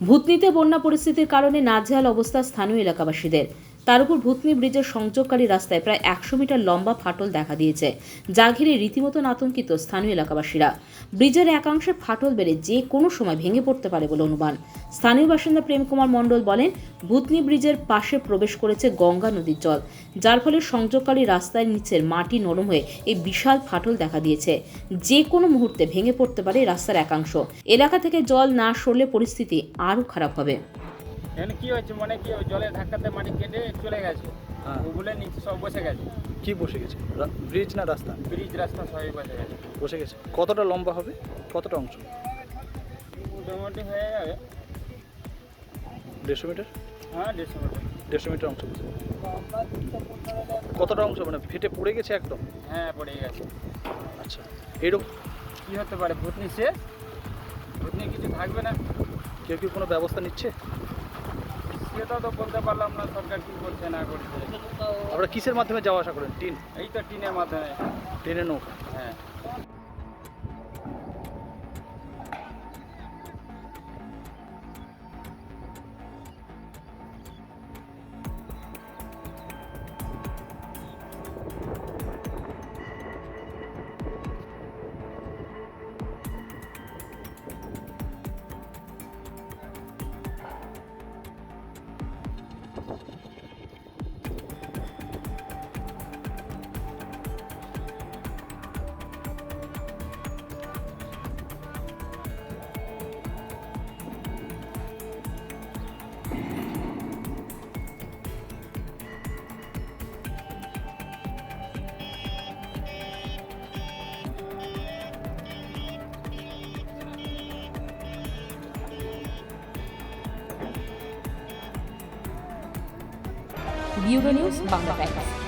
ভূতনিতে বন্যা পরিস্থিতির কারণে নাজেহাল অবস্থা স্থানীয় এলাকাবাসীদের। তার উপর ভূতনি ব্রিজের সংযোগকারী রাস্তায় প্রায় একশো মিটার লম্বা ফাটল দেখা দিয়েছে, যা ঘিরে রীতিমতন আতঙ্কিত স্থানীয় এলাকাবাসীরা। ব্রিজের একাংশে ফাটল বেড়ে যে কোনো সময় ভেঙে পড়তে পারে বলে অনুমান। স্থানীয় বাসিন্দা প্রেম কুমার মণ্ডল বলেন, ভূতনি ব্রিজের পাশে প্রবেশ করেছে গঙ্গা নদীর জল, যার ফলে সংযোগকারী রাস্তার নিচের মাটি নরম হয়ে এই বিশাল ফাটল দেখা দিয়েছে। যে কোনো মুহূর্তে ভেঙে পড়তে পারে রাস্তার একাংশ। এলাকা থেকে জল না সরলে পরিস্থিতি আরও খারাপ হবে। এখানে কি হচ্ছে মানে কি ওই জলের ধাক্কাতে মাটি কেটে চলে গেছে। হ্যাঁ। ওগুলো নিচে সব বসে গেছে। কি বসে গেছে? ব্রিজ না রাস্তা? ব্রিজ রাস্তা সবই বসে গেছে। বসে গেছে। কতটা লম্বা হবে? কতটা অংশ? মোটামুটি হয়ে যাবে। দেড়শো মিটার? হ্যাঁ দেড়শো মিটার। দেড়শো মিটার অংশ কতটা অংশ মানে ফেটে পড়ে গেছে একদম? হ্যাঁ পড়ে গেছে। আচ্ছা এরকম? কি হতে পারে? ভূতনি শেষ ভূতনি কিছু থাকবে না। কেউ কি কোনো ব্যবস্থা নিচ্ছে? সেটা তো বলতে পারলাম না সরকার কি করছে না করছে। আপনারা কিসের মাধ্যমে যাওয়া আসা করেন? টিন? এই তো টিনের মাধ্যমে। ট্রেনে নৌকা। হ্যাঁ। Bureau news Bangla Times